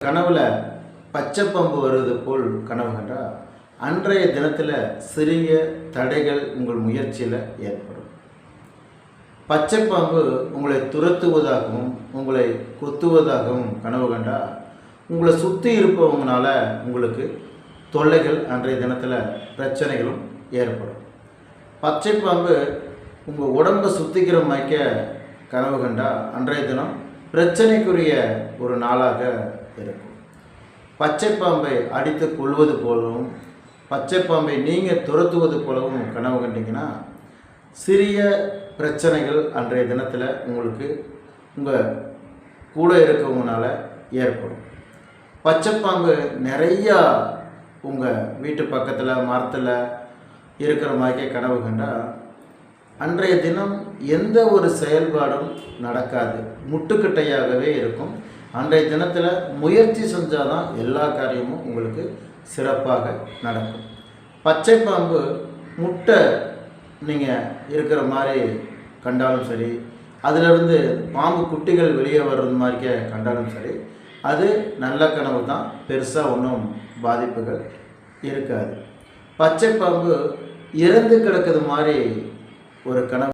கனவுல பச்சை பாம்பு வருவது போல் கனவு கண்டா அன்றைய தினத்தில் சிறிய தடைகள் உங்கள் முயற்சியில் ஏற்படும். பச்சை பாம்பு உங்களை துரத்துவதாகவும் உங்களை கொத்துவதாகவும் கனவு கண்டா உங்களை சுற்றி இருப்பவங்கனால உங்களுக்கு தொல்லைகள் அன்றைய தினத்தில் பிரச்சனைகளும் ஏற்படும். பச்சை பாம்பு உங்கள் உடம்பை சுத்திக்கிற மாய்க்க கனவு கண்டா அன்றைய தினம் பிரச்சனைக்குரிய ஒரு நாளாக இருக்கும். பச்சை பாம்பை அடித்து கொள்வது போலவும் பச்சை பாம்பை நீங்கள் துரத்துவது போலவும் கனவு கண்டிங்கன்னா சிறிய பிரச்சனைகள் அன்றைய தினத்தில் உங்களுக்கு உங்கள் கூட இருக்கவங்கனால ஏற்படும். பச்சை பாம்பு நிறையா உங்கள் வீட்டு பக்கத்தில் மரத்தில் இருக்கிற மாதிரிக்கே கனவு கண்டால் அன்றைய தினம் எந்த ஒரு செயல்பாடும் நடக்காது. முட்டுக்கட்டையாகவே இருக்கும். அன்றைய தினத்தில் முயற்சி செஞ்சால் தான் எல்லா காரியமும் உங்களுக்கு சிறப்பாக நடக்கும். பச்சை பாம்பு முட்டை நீங்கள் இருக்கிற மாதிரி கண்டாலும் சரி அதிலிருந்து பாம்பு குட்டிகள் வெளியே வர்றது மாதிரிக்கே கண்டாலும் சரி அது நல்ல கனவு தான். பெருசாக ஒன்றும் பாதிப்புகள் இருக்காது. பச்சை பாம்பு இறந்து கிடக்குது மாதிரி ஒரு கனவு.